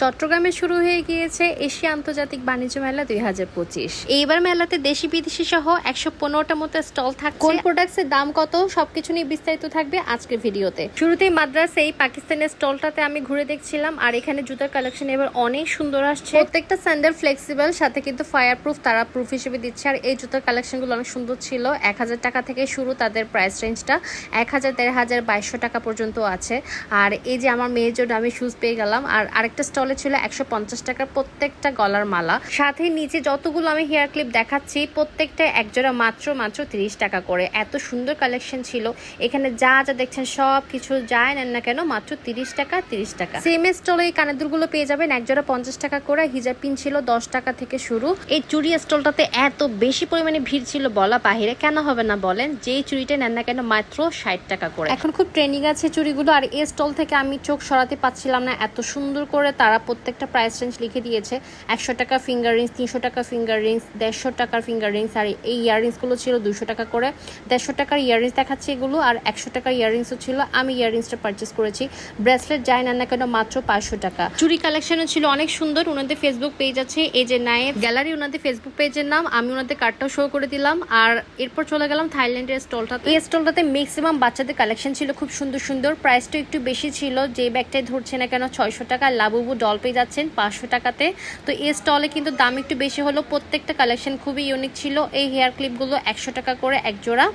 চট্টগ্রামে শুরু হয়ে গিয়েছে এশিয়া আন্তর্জাতিক বাণিজ্য মেলা দুই হাজার পঁচিশ। এইবার মেলাতে দেশি বিদেশি সহ একশো পনেরোটা মতো স্টল থাকছে। কোন প্রোডাক্টস এর দাম কত সবকিছু নিয়ে বিস্তারিত থাকবে আজকের ভিডিওতে। শুরুতেই মাদ্রাস এই পাকিস্তানের স্টলটাতে আমি ঘুরে দেখছিলাম আর এখানে জুতার কালেকশন এবার অনেক সুন্দর আসছে। প্রত্যেকটা স্যান্ডেল ফ্লেক্সিবল সাথে কিন্তু ফায়ার প্রুফ তারা প্রুফ হিসেবে দিচ্ছে। আর এই জুতার কালেকশনগুলো অনেক সুন্দর ছিল। এক হাজার টাকা থেকে শুরু তাদের প্রাইস রেঞ্জটা এক হাজার দেড় হাজার বাইশশো টাকা পর্যন্ত আছে। আর এই যে আমার মেয়ের জন্য আমি শুজ পেয়ে গেলাম। আর আরেকটা স্টলে ছিল একশো পঞ্চাশ টাকার প্রত্যেকটা গলার মালা। সাথে নিচে যতগুলো আমি হেয়ার ক্লিপ দেখাচ্ছি, প্রত্যেকটা একজোড়া মাত্র মাত্র তিরিশ টাকা করে। এত সুন্দর কালেকশন ছিল। এখানে যা যা দেখছেন, সব কিছু যায় নেন না কেন, মাত্র তিরিশ টাকা তিরিশ টাকা। সেম স্টলে এই কানের দুলগুলো পেয়ে যাবেন, একজোড়া পঞ্চাশ টাকা করে। হিজাব পিন ছিল দশ টাকা থেকে শুরু। এই চুড়ি স্টলটাতে এত বেশি পরিমাণে ভিড় ছিল বলা বাহিরে, কেন হবে না বলেন? যেই চুড়িটা নেন না কেন, মাত্র ষাট টাকা করে। এখন খুব ট্রেনিং আছে চুড়িগুলো, আর এই স্টল থেকে আমি চোখ সরাতে পাচ্ছিলাম না এত সুন্দর করে তারা প্রত্যেকটা প্রাইস রেঞ্জ লিখে দিয়েছে। একশো টাকা ফিঙ্গার রিংস তিনশো টাকা ফিঙ্গার রিংস দেড়শো টাকার ফিঙ্গার রিংস আর এই ইয়াররিংসগুলো ছিল দুশো টাকা করে। দেড়শো টাকার ইয়াররিংস দেখাচ্ছে এগুলো, আর একশো টাকার ইয়াররিংসও ছিল। আমি ইয়াররিংসটা পারচেস করেছি। ব্রেসলেট যাই না না কেন, মাত্র পাঁচশো টাকা। চুরি কালেকশনও ছিল অনেক সুন্দর, ওনাদের ফেসবুক পেজ আছে, এই যে নায়েব গ্যালারি ওনাদের ফেসবুক পেজের নাম, আমি ওনাদের কার্ডটাও শো করে দিলাম। আর এরপর চলে গেলাম থাইল্যান্ডের স্টলটা এই স্টলটাতে ম্যাক্সিমাম বাচ্চাদের কালেকশন ছিল খুব সুন্দর সুন্দর প্রাইসটা একটু বেশি ছিল যে ব্যাগটাই ধরছে না কেন, ছয়শো টাকা, লাবুবু ডল পেয়ে যাচ্ছেন পাঁচশো টাকাতে। তো এই স্টলে কিন্তু দাম একটু বেশি হলো। প্রত্যেকটা কালেকশন খুবই ইউনিক ছিল। এই হেয়ার ক্লিপগুলো একশো টাকা করে এক জোড়া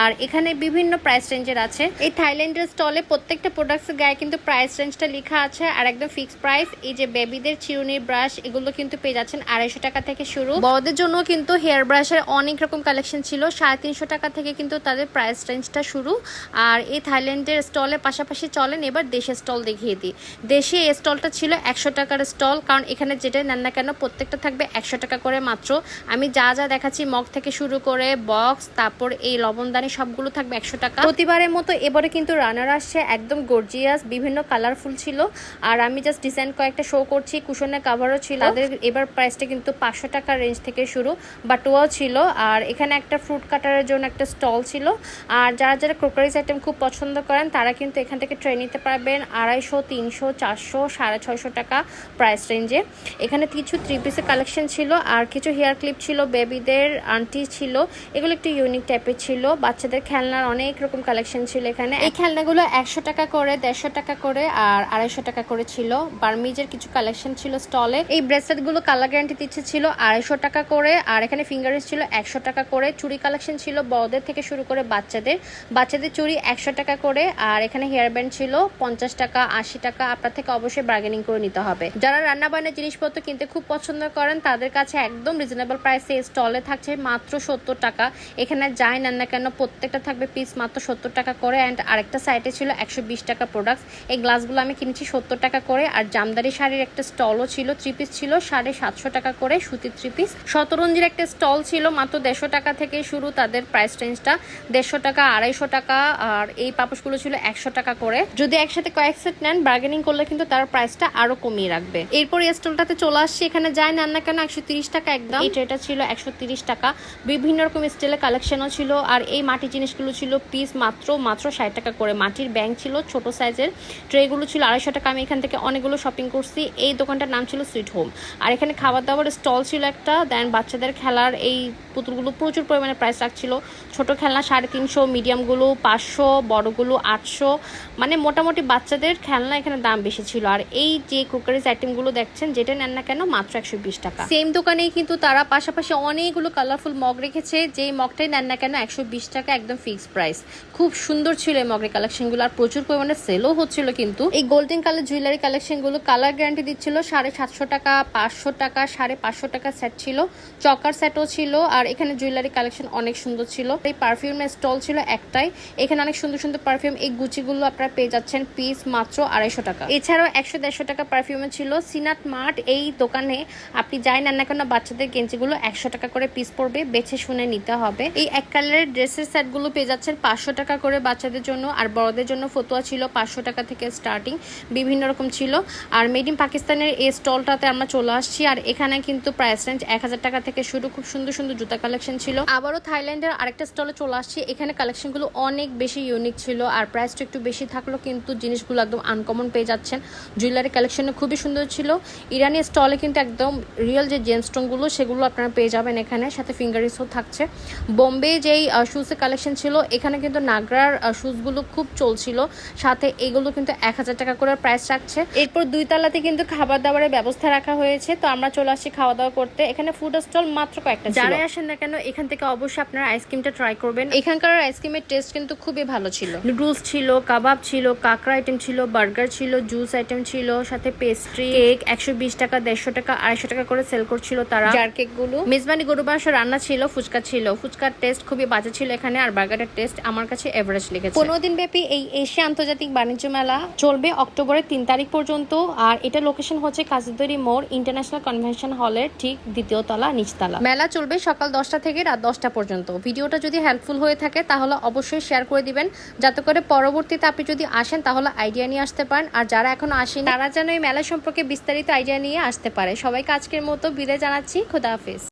আর এখানে বিভিন্ন প্রাইস রেঞ্জের আছে। এই থাইল্যান্ডের স্টলে প্রত্যেকটা প্রোডাক্টসের গায়ে কিন্তু প্রাইস রেঞ্জটা লেখা আছে। আর একদম ফিক্সড প্রাইস এই যে বেবিদের চিরুনির ব্রাশ এগুলো কিন্তু পেয়ে যাচ্ছেন আড়াইশো টাকা থেকে শুরু। বড়দের জন্য কিন্তু হেয়ার ব্রাশের অনেক রকম কালেকশন ছিল। সাড়ে তিনশো টাকা থেকে কিন্তু তাদের প্রাইস রেঞ্জটা শুরু। আর এই থাইল্যান্ডের স্টলের পাশাপাশি চলেন, এবার দেশের স্টল দেখিয়ে দিই। দেশে এই স্টলটা ছিল একশো টাকার স্টল কারণ এখানে যেটা নেন না কেন প্রত্যেকটা থাকবে একশো টাকা করে মাত্র। আমি যা যা দেখাচ্ছি মগ থেকে শুরু করে বক্স তারপর এই লবণদানি সবগুলো থাকবে একশো টাকা। প্রতিবারের মতো এবারে কিন্তু রানার আসছে একদম গর্জিয়াস বিভিন্ন কালারফুল ছিল। আর আমি জাস্ট ডিজাইন কয়েকটা শো করছি কুশনের কাভারও ছিল। তাদের এবার প্রাইসটা কিন্তু পাঁচশো টাকার রেঞ্জ থেকে শুরু বাটুয়াও ছিল। আর এখানে একটা ফ্রুট কাটারের জন্য একটা স্টল ছিল। আর যারা যারা ক্রোকারিজ আইটেম খুব পছন্দ করেন তারা কিন্তু এখান থেকে ট্রেন নিতে পারবেন। আড়াইশো তিনশো চারশো সাড়ে ছয়শো টাকা প্রাইস রেঞ্জে এখানে কিছু থ্রি পিসের কালেকশন ছিল আর কিছু হেয়ার ক্লিপ ছিল বেবিদের আন্টি ছিল এগুলো একটু ইউনিক টাইপের ছিল। বাচ্চাদের খেলনার অনেক রকম কালেকশন ছিল এখানে। এই খেলনাগুলো একশো টাকা করে দেড়শো টাকা করে আর আড়াইশো টাকা করে ছিল। বার্মিজের কিছু কালেকশন ছিল স্টলে এই ব্রেসলেটগুলো কালার গ্যারান্টি দিচ্ছে ছিল আড়াইশো টাকা করে আর এখানে ফিঙ্গারিংস ছিল একশো টাকা করে। চুড়ি কালেকশন ছিল বড়দের থেকে শুরু করে বাচ্চাদের। বাচ্চাদের চুড়ি একশো টাকা করে আর এখানে হেয়ার ব্যান্ড ছিল পঞ্চাশ টাকা আশি টাকা। আপনার থেকে অবশ্যই বার্গেনিং করে নিতে হবে। যারা রান্না বান্নার জিনিসপত্র কিনতে খুব পছন্দ করেন, তাদের কাছে একদম রিজনেবল প্রাইসে স্টলে থাকছে মাত্র সত্তর টাকা। এখানে যাই নেন না কেন, প্রত্যেকটা থাকবে পিস মাত্র সত্তর টাকা করে অ্যান্ড আরেকটা সাইডে ছিল একশো বিশ টাকা প্রোডাক্টস এই গ্লাসগুলো আমি কিনেছি সত্তর টাকা করে। আর জামদারি শাড়ির একটা স্টলও ছিল থ্রি পিস ছিল, সাড়ে সাতশো টাকা করে সুতির থ্রি পিস শতরঞ্জির একটা স্টল ছিল, মাত্র দেড়শো টাকা থেকে শুরু তাদের প্রাইস রেঞ্জটা দেড়শো টাকা, আড়াইশো টাকা, আর এই পাপোশগুলো ছিল একশো টাকা করে। যদি একসাথে কয়েক সেট নেন বার্গেনিং করলে কিন্তু তার প্রাইসটা আরও কমিয়ে রাখবে। এরপর এই স্টলটাতে চলে আসছি, এখানে যায় নেন না কেন, একশো টাকা একদম। ট্রেটা ছিল একশো টাকা। বিভিন্ন রকম স্টিলের কালেকশনও ছিল, আর এই মাটির জিনিসগুলো ছিল পিস মাত্র মাত্র ষাট টাকা করে। মাটির ব্যাংক ছিল, ছোট সাইজের ট্রেগুলো ছিল আড়াইশো টাকা। আমি এখান থেকে অনেকগুলো শপিং করছি। এই দোকানটার নাম ছিল সুইট হোম আর এখানে খাবার দাবার স্টল ছিল একটা দেন বাচ্চাদের খেলার এই পুতুলগুলো প্রচুর পরিমাণে প্রাইস রাখছিল। ছোট খেলনা সাড়ে তিনশো মিডিয়ামগুলো পাঁচশো, বড়গুলো আটশো। মানে মোটামুটি বাচ্চাদের খেলনা এখানে দাম বেশি ছিল। আর এই যে ক্রোকারিজ আইটেমগুলো দেখছেন, যেটা নেন না কেন, মাত্র একশো বিশ টাকা। সেম দোকানেই কিন্তু তারা পাশাপাশি অনেকগুলো কালারফুল মগ রেখেছে, যেই মগটাই নেন না কেন, একশো বিশ টাকা একদম ফিক্সড প্রাইস খুব সুন্দর ছিল এই মগের কালেকশনগুলো আর প্রচুর পরিমাণে সেলও হচ্ছিল কিন্তু। এই গোল্ডেন কালার জুয়েলারি কালেকশনগুলো কালার গ্যারান্টি দিচ্ছিল সাড়ে সাতশো টাকা, পাঁচশো টাকা, সাড়ে পাঁচশো টাকা সেট ছিল। চকার সেটও ছিল, আর এখানে জুয়েলারি কালেকশন অনেক সুন্দর ছিল। এই পারফিউমের স্টল ছিল একটাই, এখানে অনেক সুন্দর সুন্দর পারফিউম এই গুচিগুলো আপনারা পেয়ে যাচ্ছেন পিস মাত্র আড়াইশো টাকা। এছাড়াও একশো দেড়শো টাকা পারফিউমে ছিল সিনাট মার্ট এই দোকানে আপনি যাই না না কেন, বাচ্চাদের গেঞ্জিগুলো একশো টাকা করে পিস পড়বে, বেছে শুনে নিতে হবে। এই এক কালারের ড্রেসের সেটগুলো পেয়ে যাচ্ছেন পাঁচশো টাকা করে বাচ্চাদের জন্য, আর বড়দের জন্য ফতুয়া ছিল পাঁচশো টাকা থেকে স্টার্টিং বিভিন্ন রকম ছিল। আর মেড ইন পাকিস্তানের এই স্টলটাতে আমরা চলে আসছি, আর এখানে কিন্তু প্রাইস রেঞ্জ এক হাজার টাকা থেকে শুরু, খুব সুন্দর সুন্দর জুতা কালেকশন ছিল। আবারও থাইল্যান্ডের আরেকটা স্টলে চলে আসছি, এখানে কালেকশনগুলো অনেক বেশি ইউনিক ছিল, আর প্রাইসটা একটু বেশি থাকল কিন্তু জিনিসগুলো একদম আনকমন পেয়ে যাচ্ছেন। জুয়েলারি কালেকশন কালেকশনে খুবই সুন্দর ছিল। ইরানি স্টলে কিন্তু একদম রিয়েল যে জেমস্টোনগুলো সেগুলো আপনারা পেয়ে যাবেন এখানে সাথে ফিঙ্গারিসও থাকছে। বোম্বে যেই শুজের কালেকশন ছিল এখানে কিন্তু নাগরার শুজগুলো খুব চলছিল। সাথে এগুলো কিন্তু এক হাজার টাকা করে প্রাইস রাখছে। এরপর দুই তলাতে কিন্তু খাবার দাবারের ব্যবস্থা রাখা হয়েছে। তো আমরা চলে আসছি খাওয়া দাওয়া করতে। এখানে ফুড স্টল মাত্র কয়েকটা যারা আসেন না কেন এখান থেকে অবশ্যই আপনারা আইসক্রিমটা ট্রাই করবেন। এখানকার আইসক্রিমের টেস্ট কিন্তু খুবই ভালো ছিল। নুডলস ছিল কাবাব ছিল কাঁকড়া আইটেম ছিল বার্গার ছিল জুস আইটেম ছিল সাথে পেস্ট্রি কেক একশো বিশ টাকা দেড়শো টাকা আড়াইশো টাকা করে সেল করছিল তারা। জার কেকগুলো মেজবানি গরু মাংস রান্না ছিল ফুচকা ছিল। ফুচকার টেস্ট খুবই বাজে ছিল এখানে আর বার্গারের টেস্ট আমার কাছে এভারেজ লেগেছে। পনেরো দিন ব্যাপী এই এশিয়া আন্তর্জাতিক বাণিজ্য মেলা চলবে অক্টোবরের তিন তারিখ পর্যন্ত আর এটা লোকেশন হচ্ছে কাজীদরি মোড় ইন্টারন্যাশনাল কনভেনশন হলের ঠিক দ্বিতীয় তলা নিচতলা। মেলা চলবে সকাল দশটা থেকে রাত দশটা পর্যন্ত। ভিডিওটা যদি হেল্পফুল হয়ে থাকে তাহলে অবশ্যই শেয়ার করে দিবেন। যাতে করে পরবর্তীতে আপনি যদি আসেন তাহলে আইডিয়া নিয়ে আসতে পারেন। আর যারা এখনও আসেন তারা যেন এই মেলা সম্পর্কে বিস্তারিত আইডিয়া নিয়ে আসতে পারে। সবাইকে আজকের মতো বিদায় জানাচ্ছি। খোদা হাফিজ।